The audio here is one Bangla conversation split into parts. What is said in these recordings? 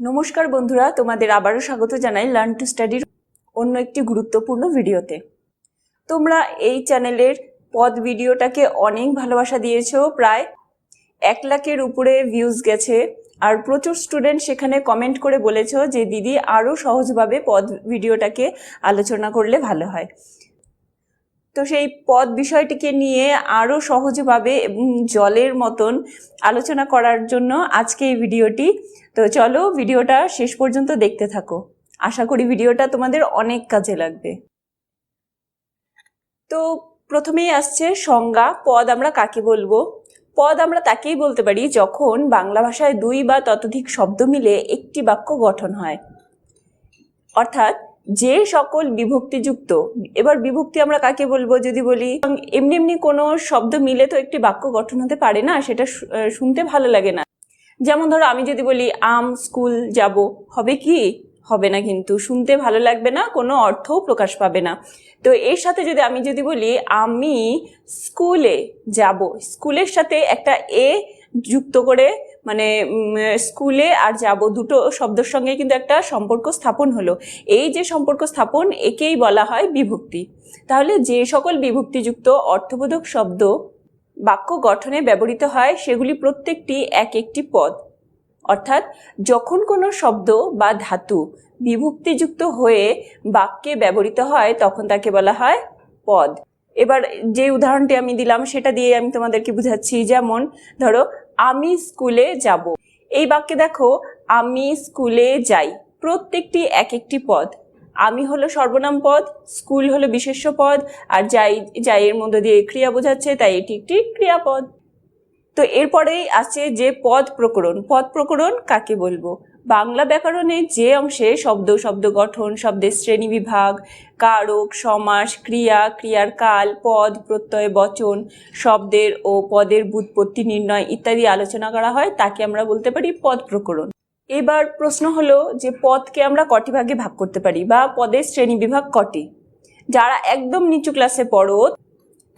নমস্কার বন্ধুরা, তোমাদের আবারও স্বাগত জানাই লার্ন টু স্টাডির অন্য একটি গুরুত্বপূর্ণ ভিডিওতে। তোমরা এই চ্যানেলের পদ ভিডিওটাকে অনেক ভালোবাসা দিয়েছ, প্রায় এক লাখের উপরে ভিউজ গেছে, আর প্রচুর স্টুডেন্ট সেখানে কমেন্ট করে বলেছ যে, দিদি আরও সহজভাবে পদ ভিডিওটাকে আলোচনা করলে ভালো হয়। তো সেই পদ বিষয়টিকে নিয়ে আরও সহজভাবে এবং জলের মতন আলোচনা করার জন্য আজকে এই ভিডিওটি। তো চলো ভিডিওটা শেষ পর্যন্ত দেখতে থাকো। আশা করি ভিডিওটা তোমাদের অনেক কাজে লাগবে। তো প্রথমেই আসছে সংজ্ঞা, পদ আমরা কাকে বলব? পদ আমরা তাকেই বলতে পারি যখন বাংলা ভাষায় দুই বা ততোধিক শব্দ মিলে একটি বাক্য গঠন হয়। অর্থাৎ যে সকল বিভক্তিযুক্ত, এবার বিভক্তি আমরা কাকে বলব যদি বলি? এমনি এমনি কোনো শব্দ মিলে তো একটি বাক্য গঠন হতে পারে না, সেটা শুনতে ভালো লাগে না। যেমন ধরো আমি যদি বলি, আম স্কুল যাব। হবে কি? হবে না কিন্তু, শুনতে ভালো লাগবে না, কোনো অর্থও প্রকাশ পাবে না। তো এর সাথে যদি আমি যদি বলি, আমি স্কুলে যাব। স্কুলের সাথে একটা এ যুক্ত করে মানে স্কুলে আর যাব, দুটো শব্দের সঙ্গে কিন্তু একটা সম্পর্ক স্থাপন হলো। এই যে সম্পর্ক স্থাপন, একেই বলা হয় বিভক্তি। তাহলে যে সকল বিভক্তিযুক্ত অর্থবোধক শব্দ বাক্য গঠনে ব্যবহৃত হয়, সেগুলি প্রত্যেকটি এক একটি পদ। অর্থাৎ যখন কোনো শব্দ বা ধাতু বিভক্তিযুক্ত হয়ে বাক্যে ব্যবহৃত হয়, তখন তাকে বলা হয় পদ। এবার যে উদাহরণটি আমি দিলাম, সেটা দিয়ে আমি তোমাদেরকে বুঝাচ্ছি। যেমন, ধরো আমি স্কুলে যাব। এই বাক্যে দেখো, আমি স্কুলে যাই। প্রত্যেকটি এক একটি পদ। আমি হলো সর্বনাম পদ, স্কুল হলো বিশেষ্য পদ, আর যাই যাই এর মধ্যে দিয়ে ক্রিয়া বোঝাচ্ছে, তাই এটি একটি ক্রিয়াপদ। তো এরপরেই আছে যে পদ প্রকরণ। পদ প্রকরণ কাকে বলব? বাংলা ব্যাকরণে যে অংশে শব্দ শব্দ গঠন, শব্দের শ্রেণি বিভাগ, কারক, সমাস, ক্রিয়া, ক্রিয়ার কাল, পদ, প্রত্যয়, বচন, শব্দের ও পদের বুৎপত্তি নির্ণয় ইত্যাদি আলোচনা করা হয়, তাকে আমরা বলতে পারি পদ প্রকরণ। এবার প্রশ্ন হলো যে পদকে আমরা কটি ভাগে ভাগ করতে পারি বা পদের শ্রেণি বিভাগ কটি? যারা একদম নিচু ক্লাসে পড়ো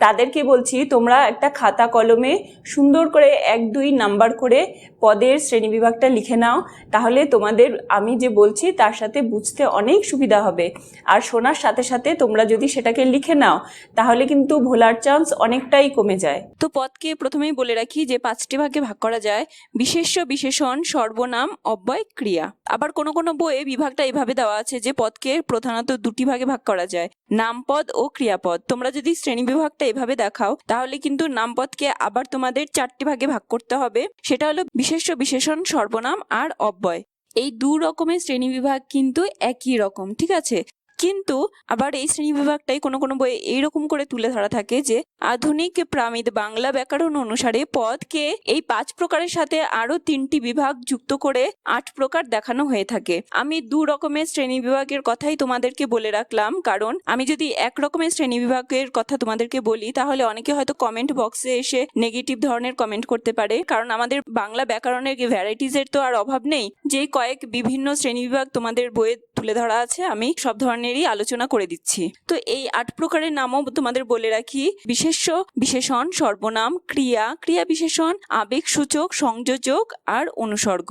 তাদেরকে বলছি, তোমরা একটা খাতা কলমে সুন্দর করে এক, দুই নাম্বার করে পদের শ্রেণীবিভাগটা লিখে নাও। তাহলে তোমাদের, আমি যে বলছি, তার সাথে বুঝতে অনেক সুবিধা হবে। আর শোনার সাথে সাথে তোমরা যদি সেটাকে লিখে নাও, তাহলে কিন্তু ভোলার চান্স অনেকটাই কমে যায়। তো পদকে প্রথমেই বলে রাখি যে, পাঁচটি ভাগে ভাগ করা যায়। বিশেষ্য, বিশেষণ, সর্বনাম, অব্যয়, ক্রিয়া। আবার কোনো কোনো বইয়ে বিভাগটা এইভাবে দেওয়া আছে যে, পদকে প্রধানত দুটি ভাগে ভাগ করা যায়। নামপদ ও ক্রিয়াপদ। তোমরা যদি শ্রেণি বিভাগটা এভাবে দেখাও, তাহলে কিন্তু নামপদকে আবার তোমাদের চারটি ভাগে ভাগ করতে হবে। সেটা হলো বিশেষ্য, বিশেষণ, সর্বনাম আর অব্যয়। এই দু রকমের শ্রেণি বিভাগ কিন্তু একই রকম, ঠিক আছে? কিন্তু আবার এই শ্রেণি বিভাগটাই কোনো কোনো বইয়ে এইরকম করে তুলে ধরা থাকে যে আধুনিক প্রামিদ বাংলা ব্যাকরণ অনুসারে পদকে এই পাঁচ প্রকারের সাথে আরও তিনটি বিভাগ যুক্ত করে আট প্রকার দেখানো হয়ে থাকে। আমি দু রকমের শ্রেণি বিভাগের কথাই তোমাদেরকে বলে রাখলাম, কারণ আমি যদি এক রকমের শ্রেণি বিভাগের কথা তোমাদেরকে বলি, তাহলে অনেকে হয়তো কমেন্ট বক্সে এসে নেগেটিভ ধরনের কমেন্ট করতে পারে, কারণ আমাদের বাংলা ব্যাকরণের ভ্যারাইটিজের তো আর অভাব নেই। যেই কয়েক বিভিন্ন শ্রেণি বিভাগ তোমাদের বইয়ে তুলে ধরা আছে, আমি সব ধরনেরই আলোচনা করে দিচ্ছি। তো এই আট প্রকারের নামও তোমাদের বলে রাখি। বিশেষ্য, বিশেষণ, সর্বনাম, ক্রিয়া ক্রিয়া বিশেষণ, আবেগ সূচক, সংযোজক আর অনুসর্গ।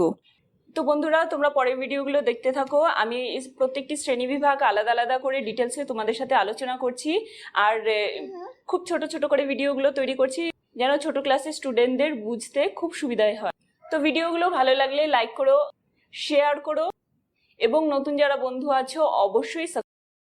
তো বন্ধুরা, তোমরা পরের ভিডিওগুলো দেখতে থাকো। আমি প্রত্যেকটি শ্রেণি বিভাগ আলাদা আলাদা করে ডিটেলসে তোমাদের সাথে আলোচনা করছি। আর খুব ছোট ছোট করে ভিডিওগুলো তৈরি করছি, যেন ছোট ক্লাসের স্টুডেন্টদের বুঝতে খুব সুবিধাই হয়। তো ভিডিওগুলো ভালো লাগলে লাইক করো শেয়ার করো। এবং নতুন যারা বন্ধু আছো অবশ্যই